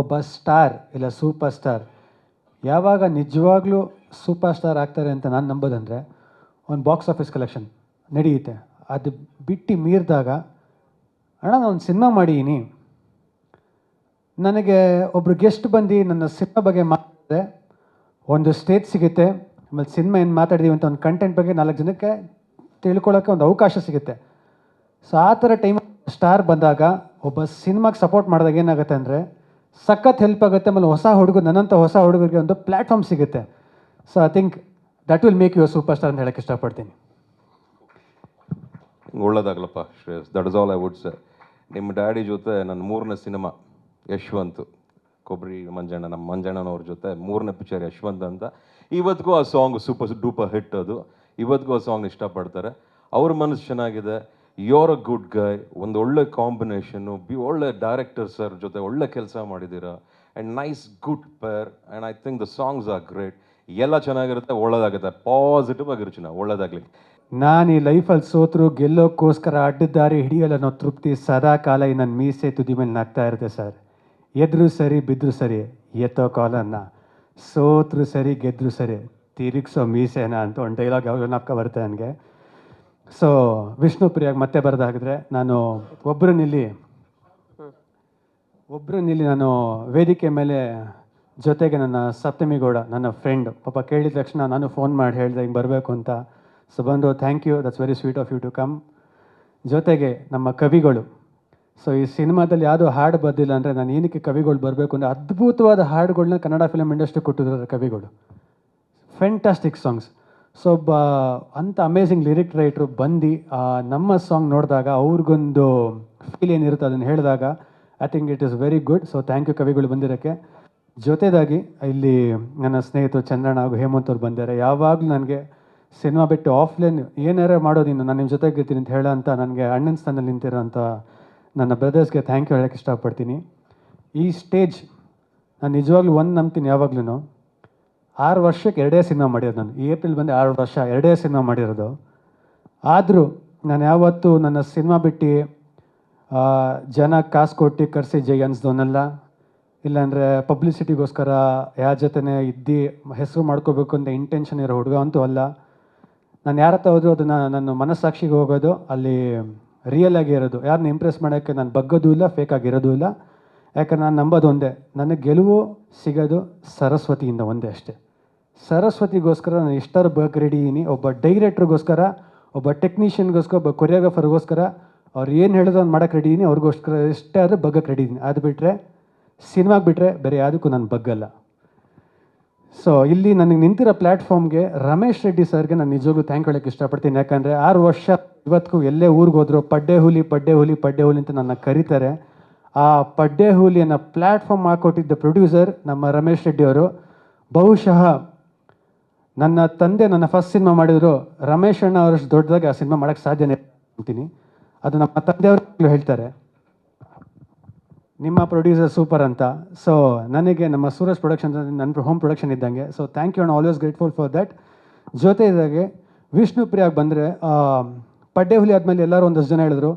ಒಬ್ಬ ಸ್ಟಾರ್ ಇಲ್ಲ super star, ಯಾವಾಗ ನಿಜವಾಗ್ಲೂ ಸೂಪರ್ ಸ್ಟಾರ್ ಆಗ್ತಾರೆ ಅಂತ ನಾನು ನಂಬೋದಂದರೆ ಒಂದು ಬಾಕ್ಸ್ ಆಫೀಸ್ ಕಲೆಕ್ಷನ್ ನಡೆಯುತ್ತೆ. ಅದು ಬಿಟ್ಟು ಮೀರಿದಾಗ, ಅಣ್ಣ, ನಾನು ಒಂದು ಸಿನಿಮಾ ಮಾಡಿದ್ದೀನಿ ನನಗೆ ಒಬ್ಬರು ಗೆಸ್ಟ್ ಬಂದು ನನ್ನ ಸಿನಿಮಾ ಬಗ್ಗೆ ಮಾತಾಡಿದ್ರೆ ಒಂದು ಸ್ಟೇಜ್ ಸಿಗುತ್ತೆ. ಆಮೇಲೆ ಸಿನಿಮಾ ಏನು ಮಾತಾಡಿದೀವಿ ಅಂತ ಒಂದು ಕಂಟೆಂಟ್ ಬಗ್ಗೆ ನಾಲ್ಕು ಜನಕ್ಕೆ ತಿಳ್ಕೊಳ್ಳೋಕ್ಕೆ ಒಂದು ಅವಕಾಶ ಸಿಗುತ್ತೆ. ಸೊ ಆ ಥರ ಟೈಮ್ ಸ್ಟಾರ್ ಬಂದಾಗ, ಒಬ್ಬ ಸಿನಿಮಾಗೆ ಸಪೋರ್ಟ್ ಮಾಡಿದಾಗ ಏನಾಗುತ್ತೆ ಅಂದರೆ ಸಖತ್ ಹೆಲ್ಪ್ ಆಗುತ್ತೆ, ಆಮೇಲೆ ಹೊಸ ಹುಡುಗ ನನ್ನಂಥ ಹೊಸ ಹುಡುಗರಿಗೆ ಒಂದು ಪ್ಲ್ಯಾಟ್ಫಾರ್ಮ್ ಸಿಗುತ್ತೆ. So I think that will make you super star ಅಂತ ಹೇಳಕ್ಕೆ ಇಷ್ಟಪಡ್ತೀನಿ. ಒಳ್ಳೇದಾಗ್ಲಪ್ಪ, Shreyas. That is all I would sir ನಿಮ್ಮ ಡ್ಯಾಡಿ ಜೊತೆ ನನ್ನ ಮೂರನೇ ಸಿನಿಮಾ ಯಶ್ವಂತ್. ಕೊಬ್ಬರಿ ಮಂಜಣ್ಣ, ನಮ್ಮ ಮಂಜಣ್ಣನವ್ರ ಜೊತೆ ಮೂರನೇ ಪಿಕ್ಚರ್ ಯಶ್ವಂತ್ ಅಂತ. ಇವತ್ತಿಗೂ ಆ ಸಾಂಗ್ ಸೂಪರ್ ಡೂಪರ್ ಹಿಟ್ ಅದು. ಇವತ್ತಿಗೂ ಆ ಸಾಂಗ್ ಇಷ್ಟಪಡ್ತಾರೆ. ಅವ್ರ ಮನಸ್ಸು ಚೆನ್ನಾಗಿದೆ. ಯೋರ್ ಅ ಗುಡ್ ಗೈ ಒಂದು ಒಳ್ಳೆ ಕಾಂಬಿನೇಷನ್ನು ಬಿ ಒಳ್ಳೆ ಡೈರೆಕ್ಟರ್ ಸರ್ ಜೊತೆ ಒಳ್ಳೆ ಕೆಲಸ ಮಾಡಿದ್ದೀರಾ. And nice good pair and I think the songs are great ಎಲ್ಲ ಚೆನ್ನಾಗಿರುತ್ತೆ, ಒಳ್ಳೇದಾಗುತ್ತೆ. ಪಾಸಿಟಿವ್ ಆಗಿರುಚಿನ ನಾವು ಒಳ್ಳೇದಾಗಲಿ. ನಾನು ಈ ಲೈಫಲ್ಲಿ ಸೋತರು, ಗೆಲ್ಲೋಕ್ಕೋಸ್ಕರ ಅಡ್ಡದಾರಿ ಹಿಡಿಯಲ್ಲ ಅನ್ನೋ ತೃಪ್ತಿ ಸದಾ ಕಾಲ ಈ ನನ್ನ ಮೀಸೆ ತುದಿ ಮೇಲೆ ನಗ್ತಾ ಇರುತ್ತೆ ಸರ್. ಎದ್ರು ಸರಿ ಬಿದ್ದರೂ ಸರಿ, ಎತ್ತೋ ಕಾಲನ್ನ. ಸೋತರು ಸರಿ, ಗೆದ್ರು ಸರಿ, ತಿರುಗಿಸೋ ಮೀಸೆನ ಅಂತ ಒಂದು ಡೈಲಾಗ್ ಯಾವಾಗಲೂ ನಾಪ್ಕ ಬರುತ್ತೆ ನನಗೆ. ಸೊ ವಿಷ್ಣು ಪ್ರಿಯಾಗಿ ಮತ್ತೆ ಬರೋದಾಗಿದ್ರೆ ನಾನು ಒಬ್ಬರು ನಿಲ್ಲಿ ಒಬ್ಬರು ನಿಲ್ಲಿ ನಾನು ವೇದಿಕೆ ಮೇಲೆ ಜೊತೆಗೆ ನನ್ನ ಸಪ್ತಮಿಗೌಡ ನನ್ನ ಫ್ರೆಂಡ್ ಪಾಪ ಕೇಳಿದ ತಕ್ಷಣ ನಾನು ಫೋನ್ ಮಾಡಿ ಹೇಳಿದೆ, ಹಿಂಗೆ ಬರಬೇಕು ಅಂತ. ಸೊ ಬಂದು thank you that's very sweet of you to come ಜೊತೆಗೆ ನಮ್ಮ ಕವಿಗಳು. ಸೊ ಈ ಸಿನಿಮಾದಲ್ಲಿ ಯಾವುದೋ ಹಾಡು ಬಂದಿಲ್ಲ ಅಂದರೆ ನಾನು ಏನಕ್ಕೆ ಕವಿಗಳು ಬರಬೇಕು ಅಂದರೆ ಅದ್ಭುತವಾದ ಹಾಡುಗಳನ್ನ ಕನ್ನಡ ಫಿಲಮ್ ಇಂಡಸ್ಟ್ರಿ ಕೊಟ್ಟಿದ್ದಾರೆ ಕವಿಗಳು. ಫ್ಯಾಂಟಾಸ್ಟಿಕ್ ಸಾಂಗ್ಸ್ ಸೊ ಬ ಅಂತ ಅಮೇಝಿಂಗ್ ಲಿರಿಕ್ ರೈಟ್ರು ಬಂದು ನಮ್ಮ ಸಾಂಗ್ ನೋಡಿದಾಗ ಅವ್ರಿಗೊಂದು ಫೀಲ್ ಏನಿರುತ್ತೆ ಅದನ್ನು ಹೇಳಿದಾಗ I think it is very good so thank you ಕವಿಗಳು ಬಂದಿರೋಕ್ಕೆ. ಜೊತೆದಾಗಿ, ಇಲ್ಲಿ ನನ್ನ ಸ್ನೇಹಿತರು ಚಂದ್ರಣ್ಣ ಹಾಗೂ ಹೇಮಂತ್ ಅವ್ರು ಬಂದಿದ್ದಾರೆ. ಯಾವಾಗಲೂ ನನಗೆ ಸಿನಿಮಾ ಬಿಟ್ಟು ಆಫ್ಲೈನ್ ಏನಾರ ಮಾಡೋದಿನ್ನು ನಾನು ನಿಮ್ಮ ಜೊತೆಗೆ ಇರ್ತೀನಿ ಅಂತ ಹೇಳೋ ಅಂತ ನನಗೆ ಅಣ್ಣನ ಸ್ಥಾನದಲ್ಲಿ ನಿಂತಿರೋ ಅಂತ ನನ್ನ ಬ್ರದರ್ಸ್ಗೆ ಥ್ಯಾಂಕ್ ಯು ಹೇಳೋಕ್ಕೆ ಇಷ್ಟಪಡ್ತೀನಿ. ಈ ಸ್ಟೇಜ್ ನಾನು ನಿಜವಾಗ್ಲೂ ಒಂದು ನಂಬ್ತೀನಿ ಯಾವಾಗ್ಲೂ ಆರು ವರ್ಷಕ್ಕೆ ಎರಡೇ ಸಿನಿಮಾ ಮಾಡಿರೋದು ನಾನು. ಏಪ್ರಿಲ್ ಬಂದು ಆರು ವರ್ಷ ಎರಡೇ ಸಿನಿಮಾ ಮಾಡಿರೋದು. ಆದರೂ ನಾನು ಯಾವತ್ತೂ ನನ್ನ ಸಿನಿಮಾ ಬಿಟ್ಟು ಜನ ಕಾಸು ಕೊಟ್ಟು ಕರೆಸಿ ಜೈ ಅನ್ಸ್ದವನಲ್ಲ. ಇಲ್ಲಾಂದರೆ ಪಬ್ಲಿಸಿಟಿಗೋಸ್ಕರ ಯಾರ ಜೊತೆನೇ ಇದ್ದು ಹೆಸರು ಮಾಡ್ಕೋಬೇಕು ಅಂತ ಇಂಟೆನ್ಷನ್ ಇರೋ ಹುಡುಗ ಅಂತೂ ಅಲ್ಲ. ನಾನು ಯಾರ ಹತ್ರ ಹೋದರೂ ಅದನ್ನು ನನ್ನ ಮನಸ್ಸಾಕ್ಷಿಗೆ ಹೋಗೋದು, ಅಲ್ಲಿ ರಿಯಲ್ ಆಗಿ ಇರೋದು. ಯಾರನ್ನ ಇಂಪ್ರೆಸ್ ಮಾಡೋಕ್ಕೆ ನಾನು ಬಗ್ಗೋದು ಇಲ್ಲ ಫೇಕ್ ಆಗಿರೋದು ಇಲ್ಲ. ಯಾಕಂದ್ರೆ ನಾನು ನಂಬೋದು ಒಂದೇ. ನನಗೆ ಗೆಲುವು ಸಿಗೋದು ಸರಸ್ವತಿಯಿಂದ ಒಂದೇ ಅಷ್ಟೇ. ಸರಸ್ವತಿಗೋಸ್ಕರ ನಾನು ಎಷ್ಟರ ಬಗ್ ರೆಡಿ ಇದ್ದೀನಿ. ಒಬ್ಬ ಡೈರೆಕ್ಟ್ರಿಗೋಸ್ಕರ ಒಬ್ಬ ಟೆಕ್ನಿಷಿಯನ್ಗೋಸ್ಕರ ಒಬ್ಬ ಕೊರಿಯೋಗ್ರಫರ್ಗೋಸ್ಕರ ಅವ್ರು ಏನು ಹೇಳಿದ್ರು ಅವ್ನು ಮಾಡೋಕ್ಕೆ ರೆಡಿ ಇದ್ದೀನಿ. ಅವ್ರಿಗೋಸ್ಕರ ಎಷ್ಟೇ ಆದರೂ ಬಗ್ಗಕ್ಕೆ ರೆಡಿ ಇದ್ದೀನಿ. ಅದು ಬಿಟ್ಟರೆ ಸಿನಿಮಾಗೆ ಬಿಟ್ಟರೆ ಬೇರೆ ಯಾವುದಕ್ಕೂ ನಾನು ಬಗ್ಗಲ್ಲ ಸೊ ಇಲ್ಲಿ ನನಗೆ ನಿಂತಿರೋ ಪ್ಲ್ಯಾಟ್ಫಾರ್ಮ್ಗೆ ರಮೇಶ್ ರೆಡ್ಡಿ ಸರ್ಗೆ ನಾನು ನಿಜವಾಗ್ಲೂ ಥ್ಯಾಂಕ್ ಹೇಳೋಕ್ಕೆ ಇಷ್ಟಪಡ್ತೀನಿ. ಯಾಕಂದರೆ ಆರು ವರ್ಷ ಇವತ್ತಿಗೂ ಎಲ್ಲೇ ಊರಿಗೆ ಹೋದ್ರು ಪಡ್ಡೆ ಹುಲಿ ಪಡ್ಡೆ ಹುಲಿ ಪಡ್ಡೆ ಹುಲಿ ಅಂತ ನನ್ನ ಕರೀತಾರೆ. ಆ ಪಡ್ಡೆ ಹುಲಿಯನ್ನು ಪ್ಲ್ಯಾಟ್ಫಾರ್ಮ್ ಹಾಕೊಟ್ಟಿದ್ದ ಪ್ರೊಡ್ಯೂಸರ್ ನಮ್ಮ ರಮೇಶ್ ರೆಡ್ಡಿ ಅವರು. ಬಹುಶಃ ನನ್ನ ತಂದೆ ನನ್ನ ಫಸ್ಟ್ ಸಿನಿಮಾ ಮಾಡಿದ್ರು, ರಮೇಶ್ ಅಣ್ಣ ಅವರಷ್ಟು ದೊಡ್ಡದಾಗಿ ಆ ಸಿನಿಮಾ ಮಾಡೋಕ್ಕೆ ಸಾಧ್ಯನೇ ಅಂತೀನಿ. ಅದು ನಮ್ಮ ತಂದೆಯವರು ಹೇಳ್ತಾರೆ. ನಿಮ್ಮ ಪ್ರೊಡ್ಯೂಸರ್ ಸೂಪರ್ ಅಂತ. ಸೊ ನನಗೆ ನಮ್ಮ ಸೂರಜ್ ಪ್ರೊಡಕ್ಷನ್ ನನ್ನ ಹೋಮ್ ಪ್ರೊಡಕ್ಷನ್ ಇದ್ದಂಗೆ. So thank you and always grateful for that ಜೊತೆ ಇದ್ದಾಗೆ ವಿಷ್ಣು ಪ್ರಿಯಾಗ್ ಬಂದರೆ ಪಡ್ಡೆ ಹುಲಿ ಆದಮೇಲೆ ಎಲ್ಲರೂ ಒಂದಷ್ಟು ಜನ ಹೇಳಿದ್ರು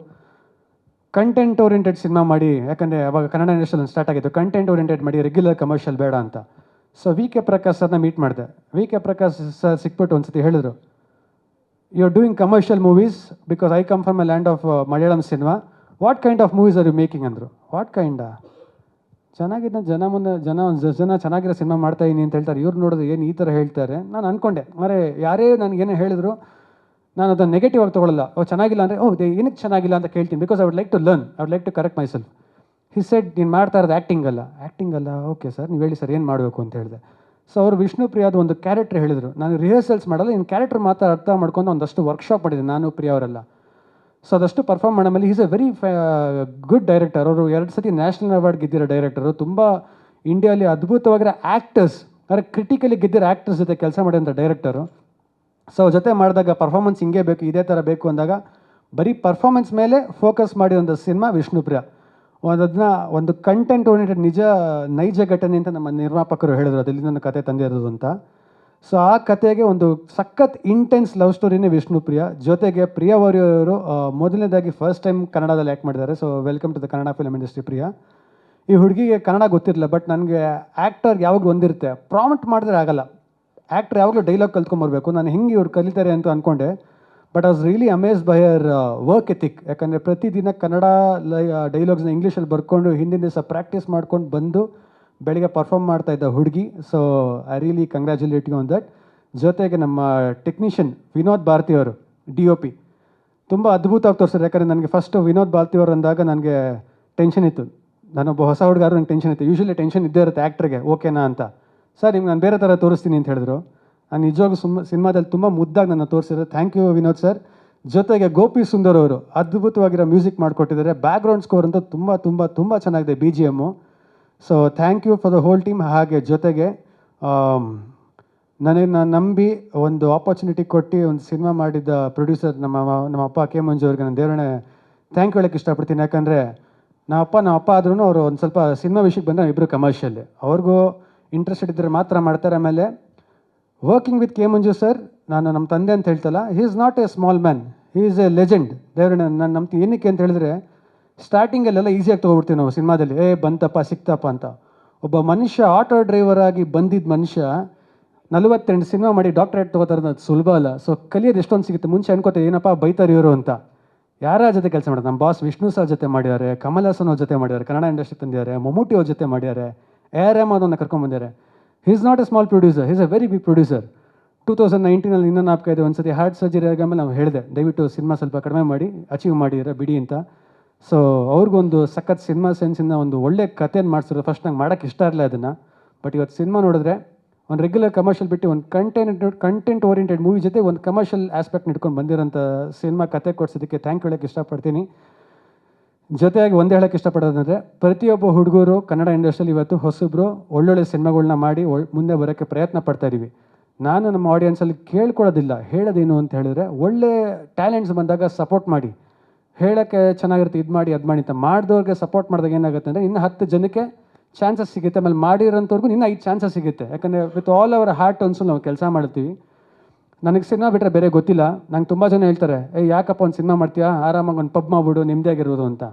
ಕಂಟೆಂಟ್ ಓರಿಯೆಂಟೆಡ್ ಸಿನಿಮಾ ಮಾಡಿ, ಯಾಕಂದರೆ ಅವಾಗ ಕನ್ನಡ ಇಂಡಸ್ಟ್ರಿಯಲ್ಲಿ ಸ್ಟಾರ್ಟ್ ಆಗಿತ್ತು ಕಂಟೆಂಟ್ ಓರಿಯೆಂಟೆಡ್ ಮಾಡಿ ರೆಗ್ಯುಲರ್ ಕಮರ್ಷಿಯಲ್ ಬೇಡ ಅಂತ. ಸೊ ವಿ ಕೆ ಪ್ರಕಾಶ್ ಸರ್ನ ಮೀಟ್ ಮಾಡಿದೆ. ವಿ ಕೆ ಪ್ರಕಾಶ್ ಸರ್ ಸಿಕ್ಬಿಟ್ಟು ಒಂದ್ಸತಿ ಹೇಳಿದ್ರು you are doing commercial movies because I come from a land of Malayalam cinema what kind of movies are you making ಅಂದರು. What kinda ಚೆನ್ನಾಗಿದ್ದ ಜನ ಮುಂದೆ, ಜನ ಒಂದು ಜನ ಚೆನ್ನಾಗಿರೋ ಸಿನಿಮಾ ಮಾಡ್ತಾ ಇದೀನಿ ಅಂತ ಹೇಳ್ತಾರೆ. ಇವ್ರು ನೋಡಿದ್ರೆ ಏನು ಈ ಥರ ಹೇಳ್ತಾರೆ? ನಾನು ಅಂದ್ಕೊಂಡೆ ಮರೆ, ಯಾರೇ ನನಗೇನೇ ಹೇಳಿದ್ರು, ನಾನು ಅದನ್ನು ನೆಗೆಟಿವ್ ಆಗಿ ತೊಗೊಳ್ಳಲ್ಲ ಓ, ಚೆನ್ನಾಗಿಲ್ಲ ಅಂದರೆ, ಓ ಏನಕ್ಕೆ ಚೆನ್ನಾಗಿಲ್ಲ? ಅಂತ ಕೇಳ್ತೀನಿ. Because I would like to learn I would like to correct my he said ನೀನು ಮಾಡ್ತಾ ಇರೋದು ಆ್ಯಕ್ಟಿಂಗ್ ಅಲ್ಲ. ಆ್ಯಕ್ಟಿಂಗ್ ಅಲ್ಲ? ಓಕೆ ಸರ್ ನೀವು ಹೇಳಿ ಸರ್ ಏನು ಮಾಡಬೇಕು ಅಂತ ಹೇಳಿದೆ. ಸೊ ಅವರು ವಿಷ್ಣು ಪ್ರಿಯಾದ ಒಂದು ಕ್ಯಾರೆಕ್ಟರ್ ಹೇಳಿದರು. ನಾನು ರಿಹರ್ಸಲ್ಸ್ ಮಾಡಲ್ಲ ಇನ್ನು ಕ್ಯಾರೆಕ್ಟರ್ ಮಾತ್ರ ಅರ್ಥ ಮಾಡ್ಕೊಂಡು ಒಂದಷ್ಟು ವರ್ಕ್ಶಾಪ್ ಮಾಡಿದೆ ನಾನು ಪ್ರಿಯ ಅವರೆಲ್ಲ. ಸೊ ಅದಷ್ಟು ಪರ್ಫಾರ್ಮ್ ಮಾಡೋ ಮೇಲೆ is a very good director ಅವರು ಎರಡು ಸತಿ ನ್ಯಾಷನಲ್ ಅವಾರ್ಡ್ ಗೆದ್ದಿರೋ ಡೈರೆಕ್ಟರು ತುಂಬ ಇಂಡಿಯಾಲಿ ಅದ್ಭುತವಾಗಿರೋ ಆ್ಯಕ್ಟರ್ಸ್ ಅಂದರೆ ಕ್ರಿಟಿಕಲಿ ಗೆದ್ದಿರೋ ಆ್ಯಕ್ಟರ್ಸ್ ಜೊತೆ ಕೆಲಸ ಮಾಡಿದಂಥ ಡೈರೆಕ್ಟರು ಸೊ ಜೊತೆ ಮಾಡಿದಾಗ ಪರ್ಫಾರ್ಮೆನ್ಸ್ ಹಿಂಗೆ ಬೇಕು, ಇದೇ ಥರ ಬೇಕು ಅಂದಾಗ, ಬರೀ ಪರ್ಫಾರ್ಮೆನ್ಸ್ ಮೇಲೆ ಫೋಕಸ್ ಮಾಡಿದಂಥ ಸಿನಿಮಾ ವಿಷ್ಣುಪ್ರಿಯ ಅದನ್ನ ಒಂದು ಕಂಟೆಂಟ್ ಓರಿಯೆಂಟೆಡ್ ನಿಜ ನೈಜ ಘಟನೆ ಅಂತ ನಮ್ಮ ನಿರ್ಮಾಪಕರು ಹೇಳಿದ್ರು. ಅದರಲ್ಲಿ ನನ್ನ ಕತೆ ತಂದಿರೋದು ಅಂತ. ಸೊ ಆ ಕತೆಗೆ ಒಂದು ಸಖತ್ ಇಂಟೆನ್ಸ್ ಲವ್ ಸ್ಟೋರಿನೇ ವಿಷ್ಣುಪ್ರಿಯ ಜೊತೆಗೆ ಪ್ರಿಯ ಅವರು ಮೊದಲನೇದಾಗಿ ಫಸ್ಟ್ ಟೈಮ್ ಕನ್ನಡದಲ್ಲಿ ಆ್ಯಕ್ಟ್ ಮಾಡಿದ್ದಾರೆ. So welcome to the Kannada film industry Priya. ಈ ಹುಡುಗಿಗೆ ಕನ್ನಡ ಗೊತ್ತಿರಲಿಲ್ಲ ಬಟ್ ನನಗೆ ಆ್ಯಕ್ಟರ್ ಯಾವಾಗ ಒಂದಿರುತ್ತೆ. ಪ್ರಾಮಿಟ್ ಮಾಡಿದ್ರೆ ಆಗಲ್ಲ. ಆ್ಯಕ್ಟರ್ ಯಾವಾಗಲೂ ಡೈಲಾಗ್ ಕಲ್ತ್ಕೊಂಬರ್ಬೇಕು ನಾನು ಹೆಂಗೆ ಇವ್ರು ಕಲಿತಾರೆ ಅಂತ ಅಂದ್ಕೊಂಡೆ but was really amaze by your work ethic ಯಾಕಂದರೆ ಪ್ರತಿದಿನ ಕನ್ನಡ ಲೈ ಡೈಲಾಗ್ಸ್ನ ಇಂಗ್ಲೀಷಲ್ಲಿ ಬರ್ಕೊಂಡು ಹಿಂದಿನ ದಿವಸ ಪ್ರಾಕ್ಟೀಸ್ ಮಾಡ್ಕೊಂಡು ಬಂದು ಬೆಳಿಗ್ಗೆ ಪರ್ಫಾರ್ಮ್ ಮಾಡ್ತಾ ಇದ್ದ ಹುಡುಗಿ. So I really congratulate you on that ಜೊತೆಗೆ ನಮ್ಮ ಟೆಕ್ನಿಷಿಯನ್ ವಿನೋದ್ ಭಾರತಿ ಅವರು ಡಿ ಒ ಪಿ ತುಂಬ ಅದ್ಭುತವಾಗಿ ತೋರಿಸಿದ್ರು ಯಾಕಂದರೆ ನನಗೆ ಫಸ್ಟ್ ವಿನೋದ್ ಭಾರತಿ ಅವರು ಅಂದಾಗ ನನಗೆ ಟೆನ್ಷನ್ ಇತ್ತು. ನಾನೊಬ್ಬ ಹೊಸ ಹುಡುಗಾರು ನನಗೆ ಟೆನ್ಷನ್ ಇತ್ತು. ಯೂಶ್ವಲಿ ಟೆನ್ಷನ್ ಇದ್ದೇ ಇರುತ್ತೆ ಆ್ಯಕ್ಟ್ರಿಗೆ ಓಕೆನಾ ಅಂತ. ಸರ್, ನಿಮ್ಗೆ ನಾನು ಬೇರೆ ಥರ ತೋರಿಸ್ತೀನಿ ಅಂತ ಹೇಳಿದ್ರು. ನಾನು ನಿಜವಾಗ್ಲೂ ಸುಮ್ಮ ಸಿನಿಮಾದಲ್ಲಿ ತುಂಬ ಮುದ್ದಾಗಿ ನನ್ನ ತೋರಿಸಿದ್ರೆ ಥ್ಯಾಂಕ್ ಯು ವಿನೋದ್ ಸರ್. ಜೊತೆಗೆ ಗೋಪಿ ಸುಂದರ್ ಅವರು ಅದ್ಭುತವಾಗಿರೋ ಮ್ಯೂಸಿಕ್ ಮಾಡಿಕೊಟ್ಟಿದ್ದಾರೆ. ಬ್ಯಾಕ್ಗ್ರೌಂಡ್ ಸ್ಕೋರ್ ಅಂತೂ ತುಂಬ ತುಂಬ ತುಂಬ ಚೆನ್ನಾಗಿದೆ B G M so thank you for the whole team ಹಾಗೆ ಜೊತೆಗೆ ನನಗೆ ನಾನು ನಂಬಿ ಒಂದು ಆಪರ್ಚುನಿಟಿ ಕೊಟ್ಟು ಒಂದು ಸಿನಿಮಾ ಮಾಡಿದ್ದ ಪ್ರೊಡ್ಯೂಸರ್ ನಮ್ಮ ನಮ್ಮ ಅಪ್ಪ ಕೆ ಮಂಜು ಅವ್ರಿಗೆ ನಾನು ದೇವರೇ ಥ್ಯಾಂಕ್ ಹೇಳಕ್ಕೆ ಇಷ್ಟಪಡ್ತೀನಿ. ಯಾಕಂದರೆ ನಮ್ಮ ಅಪ್ಪ ನಮ್ಮ ಅಪ್ಪ ಆದ್ರೂ ಅವರು ಒಂದು ಸ್ವಲ್ಪ ಸಿನಿಮಾ ವಿಷಯಕ್ಕೆ ಬಂದರೆ ಇಬ್ಬರು ಕಮರ್ಷಿಯಲ್ ಅವ್ರಿಗೂ ಇಂಟ್ರೆಸ್ಟೆಡ್ ಇದ್ದರೆ ಮಾತ್ರ ಮಾಡ್ತಾರೆ ಆಮೇಲೆ working with K Manju sir ನಾನು ನಮ್ಮ ತಂದೆ ಅಂತ ಹೇಳ್ತಲ್ಲ he is not a small man he is a legend ದೇವ್ರ ನಾನು ನಮ್ಮ ಏನಕ್ಕೆ ಅಂತ ಹೇಳಿದ್ರೆ ಸ್ಟಾರ್ಟಿಂಗಲ್ಲೆಲ್ಲ ಈಸಿಯಾಗಿ ತೊಗೊಬಿಡ್ತೀವಿ ನಾವು ಸಿನಿಮಾದಲ್ಲಿ. ಏ, ಬಂತಪ್ಪ, ಸಿಕ್ತಪ್ಪ ಅಂತ. ಒಬ್ಬ ಮನುಷ್ಯ ಆಟೋ ಡ್ರೈವರ್ ಆಗಿ ಬಂದಿದ್ದ ಮನುಷ್ಯ ನಲವತ್ತೆಂಟು ಸಿನಿಮಾ ಮಾಡಿ ಡಾಕ್ಟ್ರೇಟ್ ತೊಗೋತಾರೆ ಸುಲಭ ಅಲ್ಲ. ಸೊ ಕಲಿಯೋದು ಎಷ್ಟೊಂದು ಸಿಗುತ್ತೆ. ಮುಂಚೆ ಅನ್ಕೋತೆ, ಏನಪ್ಪ, ಬೈತಾರೆ ಇವರು ಅಂತ. ಯಾರ ಜೊತೆ ಕೆಲಸ ಮಾಡೋದು? ನಮ್ಮ ಬಾಸ್ ವಿಷ್ಣು ಸರ್ ಜೊತೆ ಮಾಡಿದ್ದಾರೆ ಕಮಲ್ ಹಾಸನ್ ಅವ್ರ ಜೊತೆ ಮಾಡಿದ್ದಾರೆ, ಕನ್ನಡ ಇಂಡಸ್ಟ್ರಿ ತಂದಿದ್ದಾರೆ ಮಮ್ಮೂಟಿ ಅವ್ರ ಜೊತೆ ಮಾಡಿದ್ದಾರೆ ಎ ಆರ್ ಎಂ ಅದನ್ನು ಬಂದಿದ್ದಾರೆ. Is not a small producer he's a very big producer two thousand ನೈನ್ಟೀನಲ್ಲಿ ಇನ್ನೂ ನಾಪ್ಕ ಇದೆ. ಒಂದ್ಸತಿ ಹಾರ್ಟ್ ಸರ್ಜರಿ ಆಗಾಮೇಲೆ ನಾವು ಹೇಳಿದೆ, ದಯವಿಟ್ಟು ಸಿನಿಮಾ ಸ್ವಲ್ಪ ಕಡಿಮೆ ಮಾಡಿ ಅಚೀವ್ ಮಾಡಿದ್ರೆ ಬಿಡಿ ಅಂತ. ಸೊ ಅವ್ರಿಗೊಂದು ಸಖತ್ ಸಿನಿಮಾ ಸೆನ್ಸಿಂದ ಒಂದು ಒಳ್ಳೆ ಕಥೆಯನ್ನು ಮಾಡಿಸಿದ್ರು ಫಸ್ಟ್ ನಂಗೆ ಮಾಡೋಕ್ಕೆ ಇಷ್ಟ ಇರಲಿಲ್ಲ ಅದನ್ನು. ಬಟ್ ಇವತ್ತು ಸಿನಿಮಾ ನೋಡಿದ್ರೆ ಒಂದು ರೆಗ್ಯುಲರ್ ಕಮರ್ಷಿಯಲ್ ಬಿಟ್ಟು ಒಂದು ಕಂಟೆಂಟ್ ಕಂಟೆಂಟ್ ಓರಿಯೆಂಟೆಡ್ ಮೂವಿ ಜೊತೆ ಒಂದು ಕಮರ್ಷಿಯಲ್ ಆಸ್ಪೆಕ್ಟ್ ಇಟ್ಕೊಂಡು ಬಂದಿರೋಂಥ ಸಿನಿಮಾ ಕತೆ ಕೊಡ್ಸೋದಕ್ಕೆ ಥ್ಯಾಂಕ್ ಹೇಳೋಕ್ಕೆ ಇಷ್ಟಪಡ್ತೀನಿ. ಜೊತೆಯಾಗಿ ಒಂದೇ ಹೇಳಕ್ಕೆ ಇಷ್ಟಪಡೋದಂದರೆ, ಪ್ರತಿಯೊಬ್ಬ ಹುಡುಗರು ಕನ್ನಡ ಇಂಡಸ್ಟ್ರಿಯಲ್ಲಿ ಇವತ್ತು ಹೊಸಬ್ರು ಒಳ್ಳೊಳ್ಳೆ ಸಿನಿಮಾಗಳನ್ನ ಮಾಡಿ ಮುಂದೆ ಬರೋಕ್ಕೆ ಪ್ರಯತ್ನ ಪಡ್ತಾ ಇದ್ದೀವಿ ನಾನು ನಮ್ಮ ಆಡಿಯನ್ಸಲ್ಲಿ ಕೇಳ್ಕೊಳ್ಳೋದಿಲ್ಲ, ಹೇಳೋದೇನು ಅಂತ ಹೇಳಿದ್ರೆ, ಒಳ್ಳೆ ಟ್ಯಾಲೆಂಟ್ಸ್ ಬಂದಾಗ ಸಪೋರ್ಟ್ ಮಾಡಿ. ಹೇಳೋಕ್ಕೆ ಚೆನ್ನಾಗಿರುತ್ತೆ, ಇದು ಮಾಡಿ, ಅದು ಮಾಡಿ ಅಂತ ಮಾಡಿದವ್ರಿಗೆ ಸಪೋರ್ಟ್ ಮಾಡಿದಾಗ ಏನಾಗುತ್ತೆ ಅಂದರೆ, ಇನ್ನು ಹತ್ತು ಜನಕ್ಕೆ ಚಾನ್ಸಸ್ ಸಿಗುತ್ತೆ. ಆಮೇಲೆ ಮಾಡಿರೋಂಥವ್ರಿಗೂ ಇನ್ನೂ ಐದು ಚಾನ್ಸಸ್ ಸಿಗುತ್ತೆ. ಯಾಕಂದರೆ ವಿತ್ ಆಲ್ ಅವರ್ ಹಾರ್ಟ್ ಅನ್ಸು ನಾವು ಕೆಲಸ ಮಾಡ್ತೀವಿ. ನನಗೆ ಸಿನಿಮಾ ಬಿಟ್ಟರೆ ಬೇರೆ ಗೊತ್ತಿಲ್ಲ. ನಂಗೆ ತುಂಬ ಜನ ಹೇಳ್ತಾರೆ ಏ ಯಾಕಪ್ಪ ಒಂದು ಸಿನಿಮಾ ಮಾಡ್ತೀಯಾ? ಆರಾಮಾಗಿ ಒಂದು ಪಬ್ ಮಾಡ್ಬಿಡು ಆಗಿರ್ಬೋದು ಅಂತ.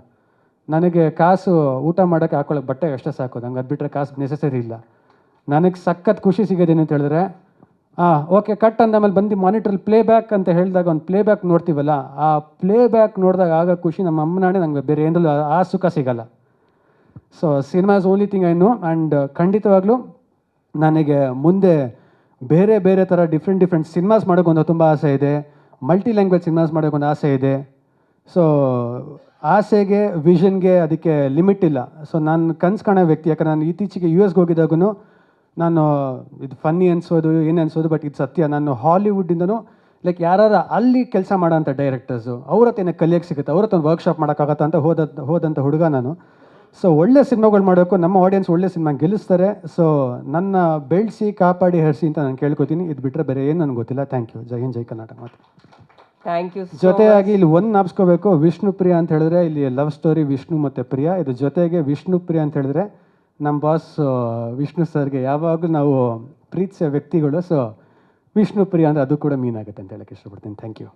ನನಗೆ ಕಾಸು ಊಟ ಮಾಡೋಕ್ಕೆ ಹಾಕೊಳ್ಳೋಕೆ ಬಟ್ಟೆ ಅಷ್ಟೇ ಸಾಕು. ನಂಗೆ ಅದು ಬಿಟ್ಟರೆ ಕಾಸು ನೆಸೆಸರಿ ಇಲ್ಲ. ನನಗೆ ಸಖತ್ ಖುಷಿ ಸಿಗೋದೇನು ಅಂತ ಹೇಳಿದ್ರೆ ಹಾಂ ಓಕೆ, ಕಟ್ ಅಂದಮೇಲೆ ಬಂದು ಮಾನಿಟ್ರಲ್ಲಿ ಪ್ಲೇ ಬ್ಯಾಕ್ ಅಂತ ಹೇಳಿದಾಗ ಒಂದು ಪ್ಲೇ ಬ್ಯಾಕ್ ನೋಡ್ತೀವಲ್ಲ, ಆ ಪ್ಲೇ ಬ್ಯಾಕ್ ನೋಡಿದಾಗ ಆಗ ಖುಷಿ ನಮ್ಮ ಅಮ್ಮನಾಣೆ ನಂಗೆ ಬೇರೆ ಏನರಲ್ಲೂ ಆ- ಸುಖ ಸಿಗಲ್ಲ. So cinema is only thing I know and ಖಂಡಿತವಾಗ್ಲೂ ನನಗೆ ಮುಂದೆ ಬೇರೆ ಬೇರೆ ಥರ ಡಿಫ್ರೆಂಟ್ ಡಿಫ್ರೆಂಟ್ ಸಿನಿಮಾಸ್ ಮಾಡೋಕ್ಕೊಂದು ತುಂಬ ಆಸೆ ಇದೆ. ಮಲ್ಟಿ ಲ್ಯಾಂಗ್ವೇಜ್ ಸಿನಿಮಾಸ್ ಮಾಡೋಕ್ಕೊಂದು ಆಸೆ ಇದೆ. ಸೊ ಆಸೆಗೆ ವಿಷನ್ಗೆ ಅದಕ್ಕೆ ಲಿಮಿಟ್ ಇಲ್ಲ. ಸೊ ನಾನು ಕನ್ಸು ಕಾಣೋ ವ್ಯಕ್ತಿ, ಯಾಕಂದ್ರೆ ನಾನು ಇತ್ತೀಚೆಗೆ ಯು ಎಸ್ಗೆ ಹೋಗಿದ್ದಾಗೂ ನಾನು, ಇದು ಫನ್ನಿ ಅನ್ಸೋದು, ಏನು ಅನ್ಸೋದು ಬಟ್ ಇದು ಸತ್ಯ. ನಾನು ಹಾಲಿವುಡ್ಡಿಂದನೂ ಲೈಕ್ ಯಾರು ಅಲ್ಲಿ ಕೆಲಸ ಮಾಡೋಂಥ ಡೈರೆಕ್ಟರ್ಸು ಅವ್ರ ಹತ್ರ ಏನಕ್ಕೆ ಕಲಿಯೋಕ್ಕೆ ಸಿಗುತ್ತೆ. ಅವ್ರ ಹತ್ರ ಒಂದು ವರ್ಕ್ಶಾಪ್ ಮಾಡೋಕ್ಕಾಗತ್ತಂತ ಹೋದ ಹೋದಂಥ ಹುಡುಗ ನಾನು. ಸೊ ಒಳ್ಳೆ ಸಿನಿಮಾಗಳು ಮಾಡಬೇಕು. ನಮ್ಮ ಆಡಿಯನ್ಸ್ ಒಳ್ಳೆ ಸಿನಿಮಾ ಗೆಲ್ಲಿಸ್ತಾರೆ. ಸೊ ನನ್ನ ಬೆಳೆಸಿ ಕಾಪಾಡಿ ಹರಿಸಿ ಅಂತ ನಾನು ಕೇಳ್ಕೊತೀನಿ. ಇದು ಬಿಟ್ಟರೆ ಬೇರೆ ಏನು ನನಗೆ ಗೊತ್ತಿಲ್ಲ. ಥ್ಯಾಂಕ್ ಯು ಜೈ ಹಿಂದ್ ಜೈ ಕರ್ನಾಟಕ ಮಾತು. ಥ್ಯಾಂಕ್ ಯು ಜೊತೆಯಾಗಿ ಇಲ್ಲಿ ಒಂದು ನಾಪ್ಸ್ಕೋಬೇಕು. ವಿಷ್ಣು ಪ್ರಿಯ ಅಂತ ಹೇಳಿದ್ರೆ ಇಲ್ಲಿ ಲವ್ ಸ್ಟೋರಿ ವಿಷ್ಣು ಮತ್ತು ಪ್ರಿಯ. ಇದು ಜೊತೆಗೆ ವಿಷ್ಣು ಪ್ರಿಯ ಅಂತ ಹೇಳಿದ್ರೆ ನಮ್ಮ ಬಾಸ್ ವಿಷ್ಣು ಸರ್ಗೆ ಯಾವಾಗಲೂ ನಾವು ಪ್ರೀತಿಸಿದ ವ್ಯಕ್ತಿಗಳು. ಸೊ ವಿಷ್ಣು ಪ್ರಿಯ ಅಂದರೆ ಅದು ಕೂಡ ಮೀನ್ ಆಗುತ್ತೆ ಅಂತ ಹೇಳಕ್ಕೆ ಇಷ್ಟಪಡ್ತೀನಿ. Thank you